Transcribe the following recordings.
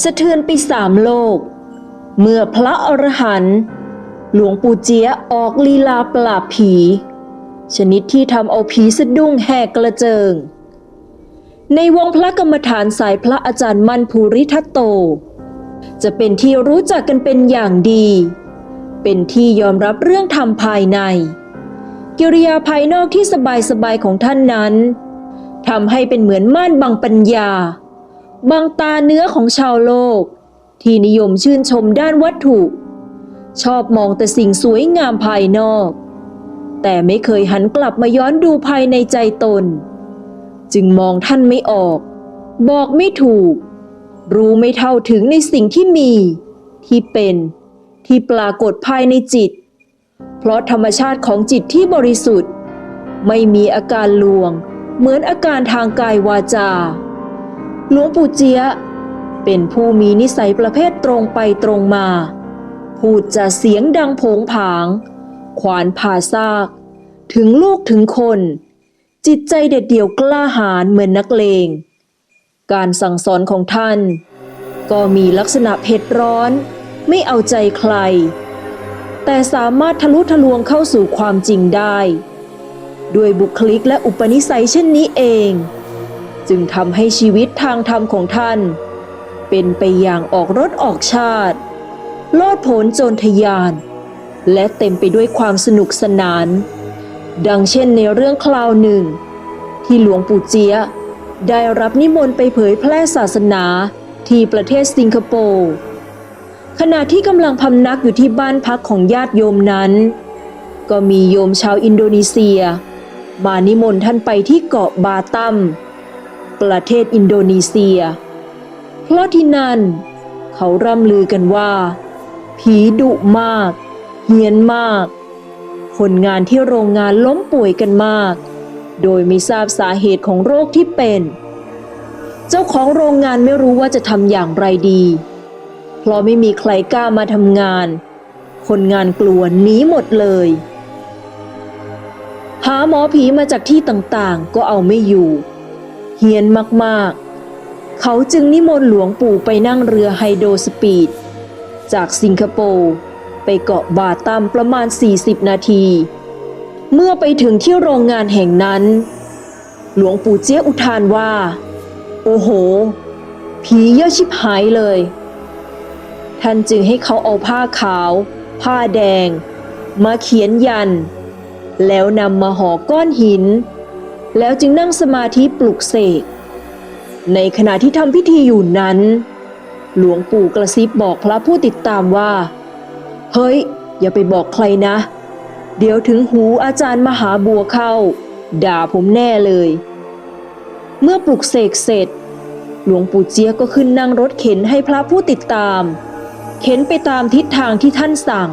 สะเทือนไปสามโลก เมื่อพระอรหันต์หลวงปู่เจียออกลีลาปราบผี ชนิดที่ทำเอาผีสะดุ้งแหกกระเจิง ในวงพระกรรมฐานสายพระอาจารย์มั่นภูริทัตโต จะเป็นที่รู้จักกันเป็นอย่างดี เป็นที่ยอมรับเรื่องธรรมภายใน กิริยาภายนอกที่สบายๆของท่านนั้นทำให้เป็นเหมือนม่านบังปัญญา บังตาเนื้อของชาวโลก ที่นิยมชื่นชมด้านวัตถุ ชอบมองแต่สิ่งสวยงามภายนอก แต่ไม่เคยหันกลับมาย้อนดูภายในใจตน จึงมองท่านไม่ออก บอกไม่ถูก รู้ไม่เท่าถึงในสิ่งที่มี ที่เป็น ที่ปรากฏภายในจิต เพราะธรรมชาติของจิตที่บริสุทธิ์ ไม่มีอาการลวง เหมือนอาการทางกายวาจา หลวงปู่เจียเป็นผู้มีนิสัยประเภทตรงไปตรงมา พูดจะเสียงดังผงผาง ขวานผ่าซาก ถึงลูกถึงคน จิตใจเด็ดเดี่ยวกล้าหาญเหมือนนักเลง การสั่งสอนของท่าน ก็มีลักษณะเผ็ดร้อนไม่เอาใจใคร แต่สามารถทะลุทะลวงเข้าสู่ความจริงได้ ด้วยบุคลิกและอุปนิสัยเช่นนี้เอง จึงทำให้ชีวิตทางธรรมของท่าน เป็นไปอย่างออกรถออกชาติ โลดโผนโจรทยาน และเต็มไปด้วยความสนุกสนาน ดังเช่นในเรื่องคราวหนึ่ง ที่หลวงปู่เจียได้รับนิมนต์ไปเผยแพร่ศาสนาที่ประเทศสิงคโปร์ขณะที่กำลังพำนักอยู่ที่บ้านพักของญาติโยมนั้น ก็มีโยมชาวอินโดนีเซีย มานิมนต์ท่านไปที่เกาะบาตัม ประเทศอินโดนีเซีย เพราะที่นั่น เขาร่ำลือกันว่า ผีดุมากเฮี้ยนมาก คนงานที่โรงงานล้มป่วยกันมาก โดยไม่ทราบสาเหตุของโรคที่เป็น เจ้าของโรงงานไม่รู้ว่าจะทำอย่างไรดี เพราะไม่มีใครกล้ามาทำงาน คนงานกลัวหนีหมดเลยหาหมอผีมาจากที่ต่างๆ ก็เอาไม่อยู่ เฮียนมากๆ เขาจึงนิมนต์หลวงปู่ไปนั่งเรือไฮโดรสปีด จากสิงคโปร์ไปเกาะบาตัมประมาณ 40 นาที เมื่อไปถึงที่โรงงานแห่งนั้น หลวงปู่เจี๊อุทานว่า โอ้โห ผีเยอะชิบหายเลย ท่านจึงให้เขาเอาผ้าขาว ผ้าแดง มาเขียนยัน แล้วนำมาห่อก้อนหิน แล้วจึงนั่งสมาธิปลุกเสก ในขณะที่ทำพิธีอยู่นั้น หลวงปู่กระซิบบอกพระผู้ติดตามว่า เฮ้ย อย่าไปบอกใครนะ เดี๋ยวถึงหูอาจารย์มหาบัวเข้า ด่าผมแน่เลย เมื่อปลุกเสกเสร็จ หลวงปู่เจี๊ยก็ขึ้นนั่งรถเข็นให้พระผู้ติดตาม เข็นไปตามทิศทางที่ท่านสั่ง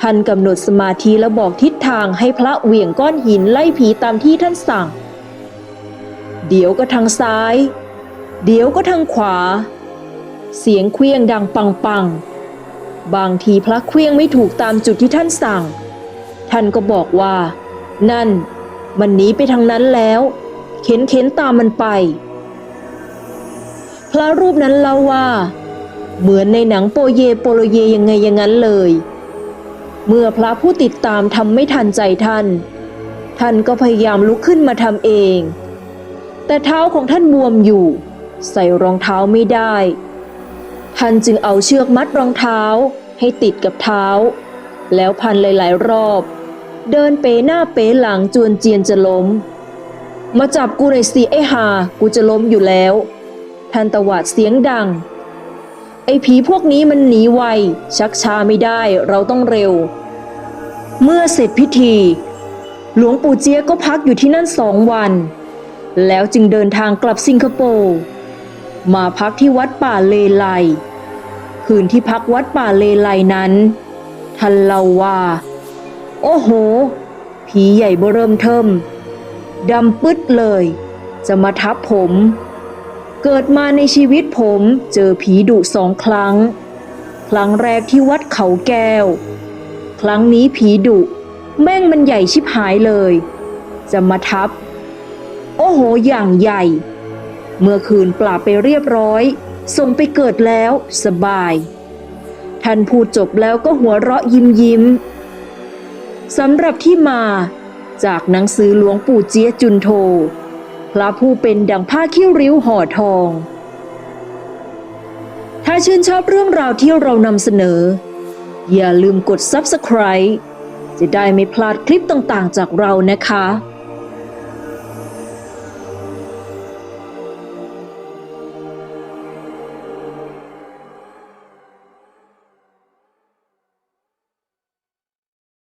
ท่านกำหนดสมาธิแล้วบอกทิศทางให้พระเหวี่ยงก้อนหินไล่ผีตามที่ท่านสั่ง เดี๋ยวก็ทางซ้าย เดี๋ยวก็ทางขวา เสียงเคลี้ยงดังปังปังบางทีพระเคลี้ยงไม่ถูกตามจุดที่ท่านสั่ง ท่านก็บอกว่า นั่น มันหนีไปทางนั้นแล้ว เข็นเข็นตามมันไป พระรูปนั้นเล่าว่า เหมือนในหนังโปเยโปโลเยยังไงอย่างนั้นเลย เมื่อพระผู้ติดตามทำไม่ทันใจท่าน ท่านก็พยายามลุกขึ้นมาทำเอง แต่เท้าของท่านบวมอยู่ ใส่รองเท้าไม่ได้ ท่านจึงเอาเชือกมัดรองเท้าให้ติดกับเท้า แล้วพันหลาย ๆ รอบ เดินเป๋หน้าเป๋หลังจวนเจียนจะล้ม มาจับกูหน่อยสิไอหา กูจะล้มอยู่แล้ว ท่านตวาดเสียงดัง ไอ้ผีพวกนี้มันหนีไว ชักช้าไม่ได้เราต้องเร็ว เมื่อเสร็จพิธี หลวงปู่เจี๊ยก็พักอยู่ที่นั่นสองวัน แล้วจึงเดินทางกลับสิงคโปร์มาพักที่วัดป่าเลไลคืนที่พักวัดป่าเลไลนั้นท่านเล่าว่า โอ้โห ผีใหญ่เบอเริ่มเทิมดำปึ๊ดเลย จะมาทับผม เกิดมาในชีวิตผมเจอผีดุสองครั้ง ครั้งแรกที่วัดเขาแก้ว ครั้งนี้ผีดุแม่งมันใหญ่ชิบหายเลย จะมาทับ โอ้โหอย่างใหญ่ เมื่อคืนปราไปเรียบร้อย ส่งไปเกิดแล้วสบาย ท่านพูดจบแล้วก็หัวเราะยิ้มยิ้มสำหรับที่มาจากหนังสือหลวงปู่เจียจุนโท พระผู้เป็นดังผ้าคิ้วริ้วห่อทอง ถ้าชื่นชอบเรื่องราวที่เรานำเสนอ อย่าลืมกด Subscribe จะได้ไม่พลาดคลิปต่างๆ จากเรานะคะ